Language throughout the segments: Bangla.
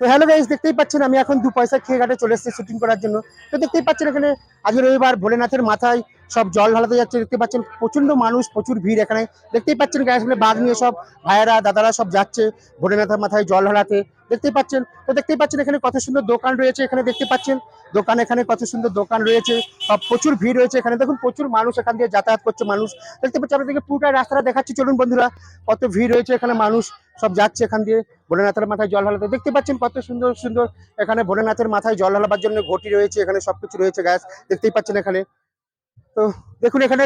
তো হ্যালো গাইজ দেখতেই পাচ্ছেন আমি এখন দু পয়সা খেয়ে ঘাটে চলে এসেছি শুটিং করার জন্য। তো দেখতেই পাচ্ছেন এখানে আজকে রবিবার ভোলেনাথের মাথায় সব জল ঢালাতে যাচ্ছে, দেখতে পাচ্ছেন প্রচণ্ড মানুষ, প্রচুর ভিড় এখানে। দেখতেই পাচ্ছেন গায়ে এখানে বাঘ নিয়ে সব ভাইয়েরা, দাদারা সব যাচ্ছে ভোলেনাথের মাথায় জল ঢালাতে। দেখতেই পাচ্ছেন, তো দেখতেই পাচ্ছেন এখানে কত সুন্দর দোকান রয়েছে এখানে দেখতে পাচ্ছেন। দোকান এখানে কত সুন্দর দোকান রয়েছে, সব প্রচুর ভিড় রয়েছে এখানে। দেখুন, প্রচুর মানুষ এখান দিয়ে যাতায়াত করছে মানুষ। দেখতে পাচ্ছেন, আপনাদেরকে পুরোটা রাস্তাটা দেখাচ্ছি, চলুন বন্ধুরা, কত ভিড় রয়েছে এখানে মানুষ। সব যাচ্ছে এখান দিয়ে। ভোলেনাথের মাথায় জল ঢালাতে। দেখতে পাচ্ছেন কত সুন্দর সুন্দর এখানে ভোলেনাথের মাথায় জল ঢালাবার জন্য ঘটি রয়েছে, এখানে সবকিছু রয়েছে গ্যাস দেখতেই পাচ্ছেন এখানে। তো দেখুন এখানে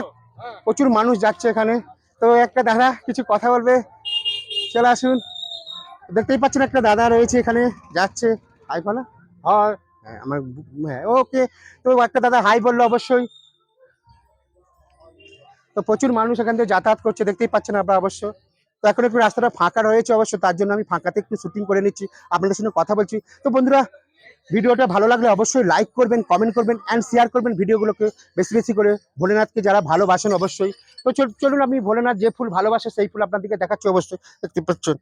প্রচুর মানুষ যাচ্ছে এখানে। তো একটা দাদা কিছু কথা বলবে? চলে আসুন। দেখতেই পাচ্ছেন একটা দাদা রয়েছে এখানে, যাচ্ছে। হাই বলো। হ্যাঁ আমার হ্যাঁ ওকে তো একটা দাদা হাই বলল অবশ্যই। তো প্রচুর মানুষ এখান থেকে যাতায়াত করছে, দেখতেই পাচ্ছেন আপনারা অবশ্য। তো এখন একটু রাস্তাটা ফাঁকা রয়েছে অবশ্য, তার জন্য আমি ফাঁকাতে একটু শুটিং করে নিচ্ছি। আপনাদের সঙ্গে কথা বলছি। তো বন্ধুরা, ভিডিওটা ভালো লাগলে অবশ্যই লাইক করবেন কমেন্ট করবেন অ্যান্ড শেয়ার করবেন ভিডিওগুলোকে বেশি বেশি করে। ভোলেনাথকে যারা ভালোবাসেন অবশ্যই। তো চল- চলুন আমি ভোলেনাথ যে ফুল ভালোবাসে সেই ফুল আপনাদেরকে দেখাচ্ছি অবশ্যই। দেখতে পাচ্ছেন।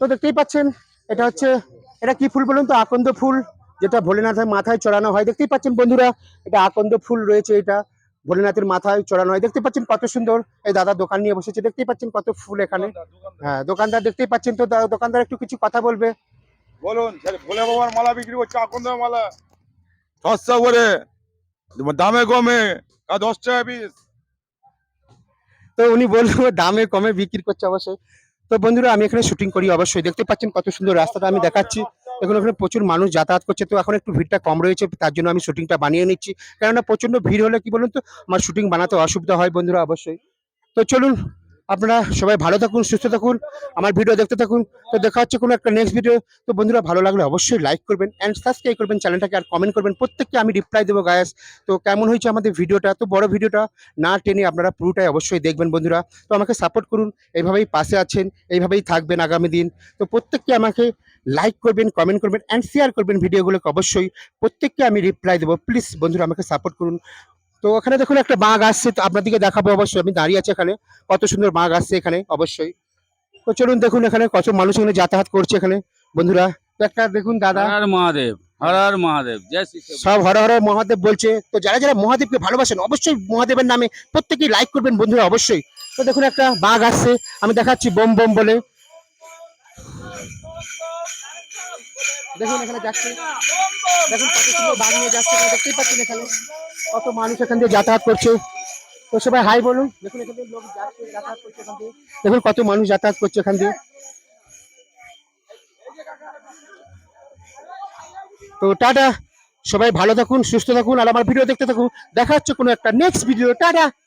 তো দেখতেই পাচ্ছেন, এটা হচ্ছে, এটা কি ফুল বলুন তো? আকন্দ ফুল, যেটা ভোলেনাথের মাথায় চড়ানো হয়। দেখতেই পাচ্ছেন বন্ধুরা, এটা আকন্দ ফুল রয়েছে এটা। ভোলেনাথের মাথায় চড়ানো হয়। দেখতে পাচ্ছেন কত সুন্দর এই দাদা দোকান নিয়ে বসেছে। দেখতেই পাচ্ছেন কত ফুল এখানে। হ্যাঁ দোকানদার দেখতেই পাচ্ছেন তো দোকানদার একটু কিছু কথা বলবে। বলুন ভোলে বাবার মালা বিক্রি করছে আকন্দ মালা? সস্তা করে দামে কমে আর দশ টাকা পিস তো উনি বলল দামে কমে বিক্রি করছে অবশ্যই। তো বন্ধুরা আমি এখানে শুটিং করি অবশ্যই। দেখতে পাচ্ছেন কত সুন্দর রাস্তাটা আমি দেখাচ্ছি। এখন এখানে প্রচুর মানুষ যাতায়াত করছে। তো এখন একটু ভিড়টা কম রয়েছে, তার জন্য আমি শুটিংটা বানিয়ে নিচ্ছি। কেননা প্রচণ্ড ভিড় হলে কি বলুন তো, আমার শুটিং বানাতে অসুবিধা হয় বন্ধুরা অবশ্যই। তো চলুন, আপনারা সবাই ভালো থাকুন, সুস্থ থাকুন, আমার ভিডিও দেখতে থাকুন। তো দেখা হচ্ছে কোনো একটা নেক্সট ভিডিও তো বন্ধুরা, ভালো লাগলে অবশ্যই লাইক করবেন অ্যান্ড সাবস্ক্রাইব করবেন চ্যানেলটাকে আর কমেন্ট করবেন। প্রত্যেককে আমি রিপ্লাই দেবো গায়াস তো কেমন হয়েছে আমাদের ভিডিওটা? তো বড় ভিডিওটা না টেনে আপনারা পুরোটাই অবশ্যই দেখবেন বন্ধুরা। তো আমাকে সাপোর্ট করুন, এইভাবেই পাশে আছেন, এইভাবেই থাকবেন আগামী দিন। তো প্রত্যেককে আমাকে লাইক করবেন কমেন্ট করবেন অ্যান্ড শেয়ার করবেন ভিডিওগুলোকে অবশ্যই। প্রত্যেককে আমি রিপ্লাই দেবো। প্লিজ বন্ধুরা আমাকে সাপোর্ট করুন। তো ওখানে দেখুন একটা বাঘ আসছে তো আপনাদেরকে দেখাবো অবশ্যই। আমি দাঁড়িয়ে আছি এখানে। কত সুন্দর বাঘ আসছে এখানে অবশ্যই। তো চলুন দেখুন এখানে কত মানুষ এখানে যাতায়াত করছে এখানে। বন্ধুরা একটা দেখুন দাদা। হর মহাদেব হর হর মহাদেব। সব হর হর মহাদেব বলছে। তো যারা যারা মহাদেবকে ভালোবাসেন অবশ্যই মহাদেবের নামে প্রত্যেকেই লাইক করবেন বন্ধুরা অবশ্যই। তো দেখুন একটা বাঘ আসছে। আমি দেখাচ্ছি বোম বোম বলে। দেখুন এখানে যাচ্ছে। দেখুন কত বাঘ নিয়ে যাচ্ছে এখানে, দেখতেই পাচ্ছেন এখানে। কত মানুষ এখান দিয়ে যাতায়াত করছে। তো সবাই হাই বলুন। দেখুন এখান দিয়ে লোক যাচ্ছে, যাতায়াত করছে এখান দিয়ে। দেখুন কত মানুষ যাতায়াত করছে এখান দিয়ে। তো টাটা। সবাই ভালো থাকুন, সুস্থ থাকুন। আর আমার ভিডিও দেখতে থাকুন। দেখা হচ্ছে কোনো একটা নেক্সট ভিডিও টাটা।